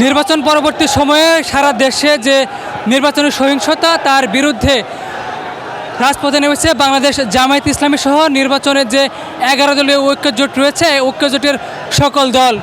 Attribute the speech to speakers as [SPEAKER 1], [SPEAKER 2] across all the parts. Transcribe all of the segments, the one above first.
[SPEAKER 1] নির্বাচন পরবর্তী সময়ে সারা দেশে যে নির্বাচনী সহিংসতা, তার বিরুদ্ধে রাজপথে নেমেছে বাংলাদেশ জামায়াত ইসলামী সহ নির্বাচনের যে এগারো দলীয় ঐক্যজোট রয়েছে ঐক্যজোটের সকল দল।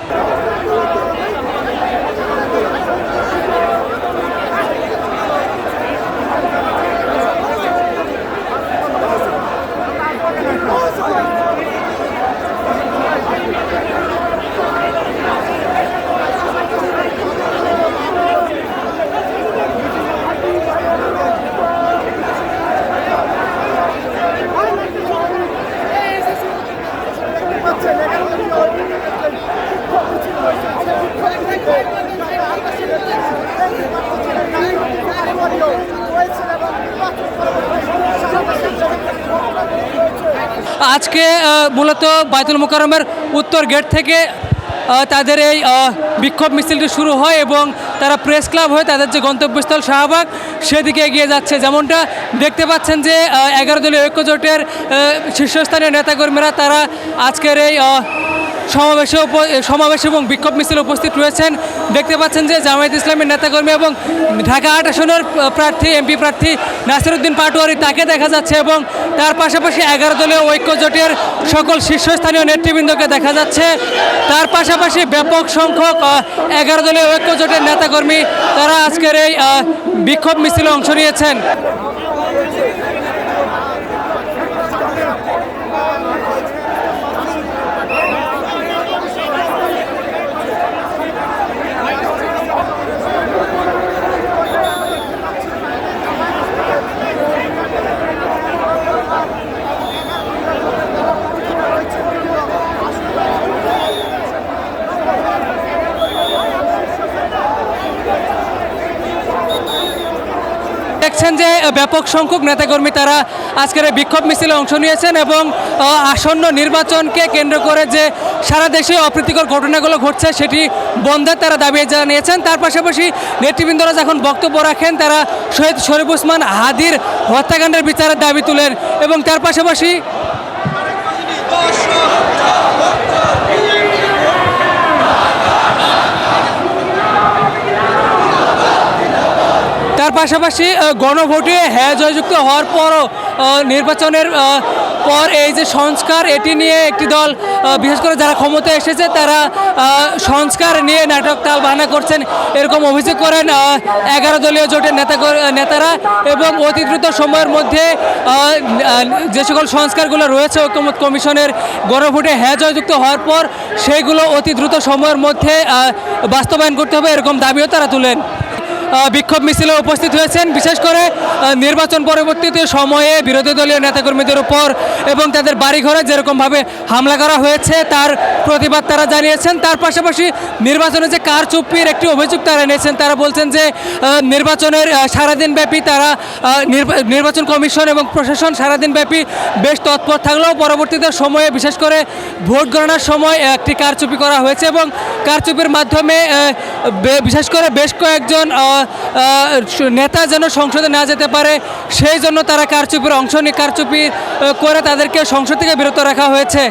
[SPEAKER 1] আজকে মূলত বাইতুল মোকারমের উত্তর গেট থেকে তাদের এই বিক্ষোভ মিছিলটি শুরু হয় এবং তারা প্রেস ক্লাব হয়ে তাদের যে গন্তব্যস্থল শাহবাগ, সেদিকে এগিয়ে যাচ্ছে। যেমনটা দেখতে পাচ্ছেন যে এগারো দলীয় ঐক্যজোটের শীর্ষস্থানীয় নেতাকর্মীরা তারা আজকের এই সমাবেশে সমাবেশ এবং বিক্ষোভ মিছিলে উপস্থিত রয়েছেন। দেখতে পাচ্ছেন যে জামায়াত ইসলামের নেতাকর্মী এবং ঢাকা আট আসনের প্রার্থী, এমপি প্রার্থী নাসিরুদ্দিন পাটোয়ারি তাকে দেখা যাচ্ছে এবং তার পাশাপাশি এগারো দলীয় ঐক্য জোটের সকল শীর্ষস্থানীয় নেতৃবৃন্দকে দেখা যাচ্ছে। তার পাশাপাশি ব্যাপক সংখ্যক এগারো দলীয় ঐক্য জোটের নেতাকর্মী তারা আজকের এই বিক্ষোভ মিছিলে অংশ নিয়েছেন। দেখছেন যে ব্যাপক সংখ্যক নেতাকর্মী তারা আজকের বিক্ষোভ মিছিলে অংশ নিয়েছেন এবং আসন্ন নির্বাচনকে কেন্দ্র করে যে সারা দেশে অপ্রীতিকর ঘটনাগুলো ঘটছে সেটি বন্ধের তারা দাবি জানিয়েছেন। তার পাশাপাশি নেতৃবৃন্দরা যখন বক্তব্য রাখেন, তারা শহীদ শরীফ উসমান হাদির হত্যাকাণ্ডের বিচারের দাবি তুলেন এবং তার পাশাপাশি তার পাশাপাশি গণভোটে হ্যাঁ জয়যুক্ত হওয়ার পরও নির্বাচনের পর এই যে সংস্কার, এটি নিয়ে একটি দল বিশেষ করে যারা ক্ষমতায় এসেছে, তারা সংস্কার নিয়ে নাটক তাল বাহানা করছেন। এরকম অভিযোগ করেন এগারো দলীয় জোটের নেতা নেতারা এবং অতি দ্রুত সময়ের মধ্যে যে সকল সংস্কারগুলো রয়েছে ঐক্যমত কমিশনের গণভোটে হ্যাঁ জয়যুক্ত হওয়ার পর সেইগুলো অতি দ্রুত সময়ের মধ্যে বাস্তবায়ন করতে হবে, এরকম দাবিও তারা তুলেন। বিক্ষোভ মিছিলে উপস্থিত হয়েছেন। বিশেষ করে নির্বাচন পরবর্তীতে সময়ে বিরোধী দলীয় নেতাকর্মীদের উপর এবং তাদের বাড়িঘরে যেরকমভাবে হামলা করা হয়েছে, তার প্রতিবাদ তারা জানিয়েছেন। তার পাশাপাশি নির্বাচনে যে কার চুপ্পির একটি অভিযোগ তারা এনেছেন, তারা বলছেন যে নির্বাচনের সারাদিন ব্যাপী তারা নির্বাচন কমিশন এবং প্রশাসন সারাদিন ব্যাপী বেশ তৎপর থাকলেও পরবর্তীতে সময়ে বিশেষ করে ভোট গণনার সময় একটি কারচুপি করা হয়েছে এবং কারচুপির মাধ্যমে বিশেষ করে বেশ কয়েকজন নেতা যেন সংসদে না যেতে পারে, সেই জন্য তারা কারচুপির অংশ নিয়ে কারচুপি করে তাদেরকে সংসদ থেকে বিরত রাখা হয়েছে।